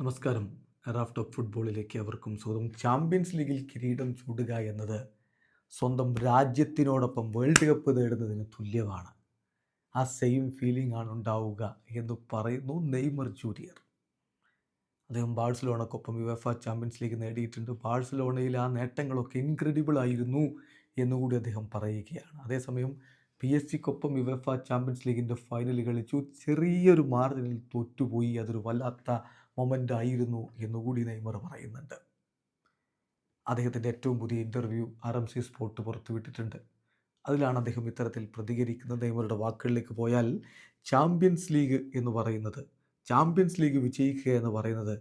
നമസ്കാരം. Raft top ഫുട്ബോളിലേക്ക് അവർക്കും സ്വാഗതം. ചാമ്പ്യൻസ് ലീഗിൽ കിരീടം ചൂടുക എന്നത് സ്വന്തം രാജ്യത്തിനോടൊപ്പം വേൾഡ് കപ്പ് നേടുന്നതിന് തുല്യമാണ്. ആ സെയിം ഫീലിംഗ് ആണ് ഉണ്ടാവുക എന്ന് പറയുന്നു നെയ്മർ ജൂനിയർ. അദ്ദേഹം ബാഴ്സലോണക്കൊപ്പം യുവഫ ചാമ്പ്യൻസ് ലീഗ് നേടിയിട്ടുണ്ട്. ബാഴ്സലോണയിൽ ആ നേട്ടങ്ങളൊക്കെ ഇൻക്രെഡിബിൾ ആയിരുന്നു എന്നുകൂടി അദ്ദേഹം പറയുകയാണ്. അതേസമയം പി എസ് സിക്കൊപ്പം യുവഫ ചാമ്പ്യൻസ് ലീഗിന്റെ ഫൈനൽ കളിച്ചു ചെറിയൊരു മാർജിനിൽ തോറ്റുപോയി. അതൊരു വല്ലാത്ത മൊമെന്റ് ആയിരുന്നു എന്നുകൂടി നെയ്മർ പറയുന്നുണ്ട്. അദ്ദേഹത്തിന്റെ ഏറ്റവും പുതിയ interview R M C sport പുറത്തുവിട്ടിട്ടുണ്ട് അതിലാണ് അദ്ദേഹം ഇത്തരത്തിൽ പ്രതികരിക്കുന്നത്. നെയ്മറുടെ വാക്കുകളിലേക്ക് പോയാൽ ചാമ്പ്യൻസ് ലീഗ് എന്ന് പറയുന്നത് ചാമ്പ്യൻസ് ലീഗ് വിജയിക്കുക എന്ന് പറയുന്നത്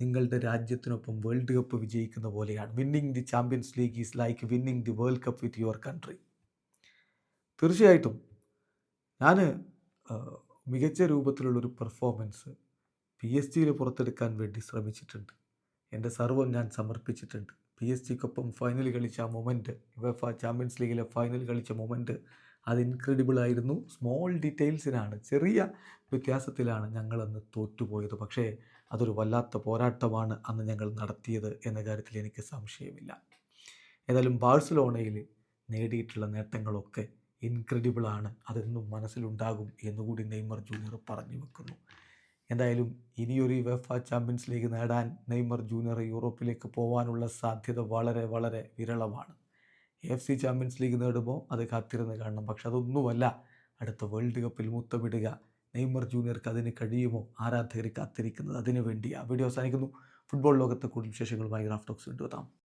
നിങ്ങളുടെ രാജ്യത്തിനൊപ്പം വേൾഡ് കപ്പ് വിജയിക്കുന്ന പോലെയാണ്. Winning the champions league is like winning the world cup with your country തീർച്ചയായിട്ടും ഞാൻ മികച്ച രൂപത്തിലുള്ളൊരു പെർഫോമൻസ് പി എസ് ജിയിൽ പുറത്തെടുക്കാൻ വേണ്ടി ശ്രമിച്ചിട്ടുണ്ട്. എന്റെ സർവം ഞാൻ സമർപ്പിച്ചിട്ടുണ്ട്. പി എസ് ജിക്കൊപ്പം ഫൈനൽ കളിച്ച ആ മൊമെന്റ് യുവഫ ചാമ്പ്യൻസ് ലീഗിലെ ഫൈനൽ കളിച്ച മൊമെന്റ് അത് ഇൻക്രെഡിബിൾ ആയിരുന്നു. സ്മോൾ ഡീറ്റെയിൽസിനാണ് ചെറിയ വ്യത്യാസത്തിലാണ് ഞങ്ങളന്ന് തോറ്റുപോയത്. പക്ഷേ അതൊരു വല്ലാത്ത പോരാട്ടമാണ് അന്ന് ഞങ്ങൾ നടത്തിയത് എന്ന കാര്യത്തിൽ എനിക്ക് സംശയമില്ല. ഏതായാലും ബാഴ്സലോണയിൽ നേടിയിട്ടുള്ള നേട്ടങ്ങളൊക്കെ ഇൻക്രെഡിബിളാണ് അതെന്നും മനസ്സിലുണ്ടാകും എന്നുകൂടി നെയ്മർ ജൂനിയർ പറഞ്ഞു വെക്കുന്നു. എന്തായാലും ഇനിയൊരു വെഫ ചാമ്പ്യൻസ് ലീഗ് നേടാൻ നെയ്മർ ജൂനിയർ യൂറോപ്പിലേക്ക് പോകാനുള്ള സാധ്യത വളരെ വളരെ വിരളമാണ്. എഫ് സി ചാമ്പ്യൻസ് ലീഗ് നേടുമ്പോൾ അത് കാത്തിരുന്ന് കാണണം. പക്ഷെ അതൊന്നുമല്ല. അടുത്ത വേൾഡ് കപ്പിൽ മുത്തമിടുക. നെയ്മർ ജൂനിയർക്ക് അതിന് കഴിയുമോ? ആരാധകർ കാത്തിരിക്കുന്നത് അതിനു ആ വീഡിയോ അവസാനിക്കുന്നു. ഫുട്ബോൾ ലോകത്തെ കൂടുതൽ വിശേഷങ്ങളുമായി റാഫ്റ്റോക്സ് കൊണ്ടുവരാം